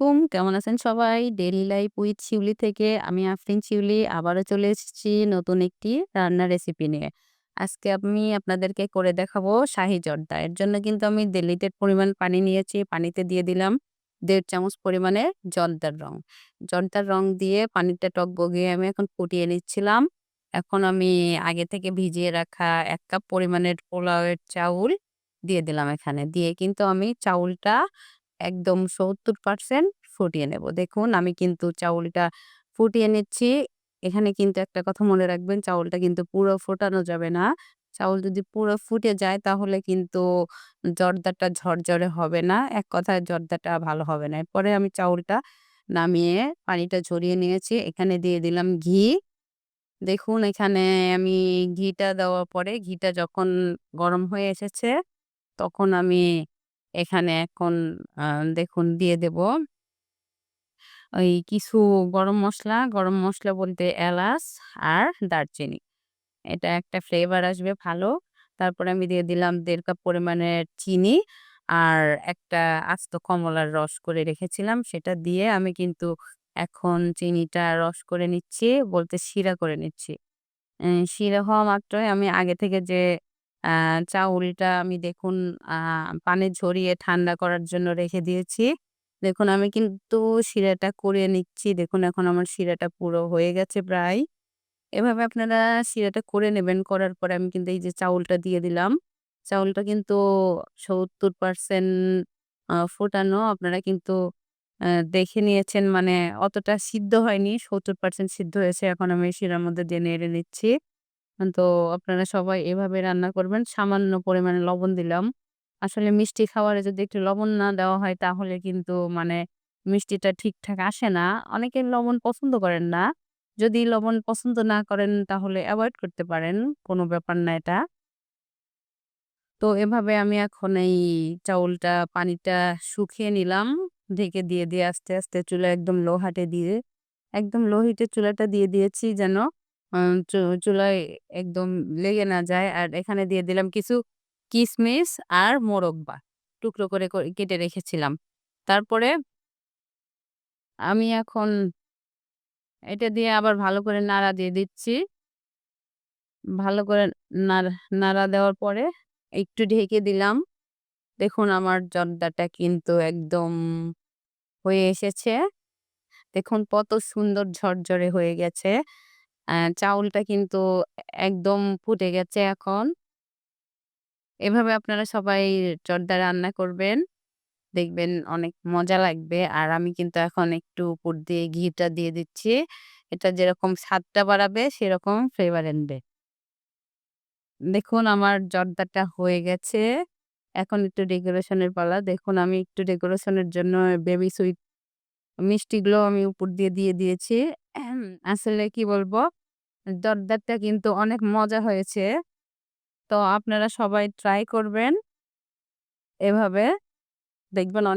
আলাইকুম। কেমন আছেন সবাই? ডেইলি লাইফ উইথ শিউলি থেকে আমি আফরিন শিউলি আবারও চলে এসেছি নতুন একটি রান্নার রেসিপি নিয়ে। আজকে আমি আপনাদেরকে করে দেখাবো শাহি জর্দা। এর জন্য কিন্তু আমি ১.৫ লিটার পরিমাণ পানি নিয়েছি। পানিতে দিয়ে দিলাম দেড় চামচ পরিমাণে জর্দার রং। জর্দার রং দিয়ে পানিটা টগবগিয়ে আমি এখন ফুটিয়ে নিচ্ছিলাম। এখন আমি আগে থেকে ভিজিয়ে রাখা এক কাপ পরিমাণের পোলাওয়ের চাউল দিয়ে দিলাম এখানে। দিয়ে কিন্তু আমি চাউলটা একদম ৭০% ফুটিয়ে নেব। দেখুন, আমি কিন্তু চাউলটা ফুটিয়ে নিচ্ছি। এখানে কিন্তু একটা কথা মনে রাখবেন, চাউলটা কিন্তু পুরো ফোটানো যাবে না। চাউল যদি পুরো ফুটে যায়, তাহলে কিন্তু জর্দাটা ঝরঝরে হবে না। এক কথায় জর্দাটা ভালো হবে না। এরপরে আমি চাউলটা নামিয়ে পানিটা ঝরিয়ে নিয়েছি। এখানে দিয়ে দিলাম ঘি। দেখুন, এখানে আমি ঘিটা দেওয়ার পরে, ঘিটা যখন গরম হয়ে এসেছে, তখন আমি এখানে এখন, আ দেখুন, দিয়ে দেব ওই কিছু গরম মশলা গরম মশলা বলতে এলাচ আর দারচিনি। এটা একটা ফ্লেভার আসবে ভালো। তারপরে আমি দিয়ে দিলাম দেড় কাপ পরিমাণের চিনি আর একটা আস্ত কমলার রস করে রেখেছিলাম সেটা দিয়ে আমি কিন্তু এখন চিনিটা রস করে নিচ্ছি, বলতে শিরা করে নিচ্ছি। শিরা হওয়া মাত্রই আমি আগে থেকে যে আ চাউলটা আমি দেখুন, আ পানি ঝরিয়ে ঠান্ডা করার জন্য রেখে দিয়েছি। দেখুন, আমি কিন্তু শিরাটা করে নিচ্ছি। দেখুন, এখন আমার শিরাটা পুরো হয়ে গেছে প্রায়। এভাবে আপনারা শিরাটা করে নেবেন। করার পরে আমি কিন্তু এই যে চাউলটা দিয়ে দিলাম। চাউলটা কিন্তু ৭০% আ ফোটানো। আপনারা কিন্তু দেখে নিয়েছেন মানে অতটা সিদ্ধ হয়নি। ৭০% সিদ্ধ হয়েছে। এখন আমি শিরার মধ্যে দিয়ে নেড়ে নিচ্ছি। তো আপনারা সবাই এভাবে রান্না করবেন। সামান্য পরিমাণে লবণ দিলাম। আসলে মিষ্টি খাবারে যদি একটু লবণ না দেওয়া হয় তাহলে কিন্তু মানে মিষ্টিটা ঠিকঠাক আসে না। অনেকে লবণ পছন্দ করেন না। যদি লবণ পছন্দ না করেন তাহলে এভয়েড করতে পারেন। কোনো ব্যাপার না এটা। তো এভাবে আমি এখন এই চাউলটা পানিটা শুকিয়ে নিলাম। ঢেকে দিয়ে, দিয়ে আস্তে, আস্তে চুলা একদম লো হাটে দিয়ে একদম লো হিটে চুলাটা দিয়ে দিয়েছি যেন আ চু চুলায় একদম লেগে না যায়। আর এখানে দিয়ে দিলাম কিছু কিশমিশ আর মোরব্বা। টুকরো করে, কেটে রেখেছিলাম। তারপরে আমি এখন এটা দিয়ে আবার ভালো করে নাড়া দিয়ে দিচ্ছি। ভালো করে নাড়া নাড়া দেওয়ার পরে একটু ঢেকে দিলাম। দেখুন আমার জর্দাটা কিন্তু একদম হয়ে এসেছে। দেখুন কত সুন্দর ঝরঝরে হয়ে গেছে। চাউলটা কিন্তু একদম ফুটে গেছে এখন। এভাবে আপনারা সবাই জর্দা রান্না করবেন। দেখবেন অনেক মজা লাগবে। আর আমি কিন্তু এখন একটু উপর দিয়ে ঘিটা দিয়ে দিচ্ছি। এটা যেরকম স্বাদটা বাড়াবে, সেরকম ফ্লেভার আনবে। দেখুন আমার জর্দাটা হয়ে গেছে। এখন একটু ডেকোরেশনের পালা। দেখুন আমি একটু ডেকোরেশনের জন্য বেবি সুইট মিষ্টিগুলো আমি উপর দিয়ে দিয়ে দিয়েছি। আসলে কি বলব? জর্দাটা কিন্তু অনেক মজা হয়েছে। তো আপনারা সবাই ট্রাই করবেন। এভাবে দেখবেন অনেক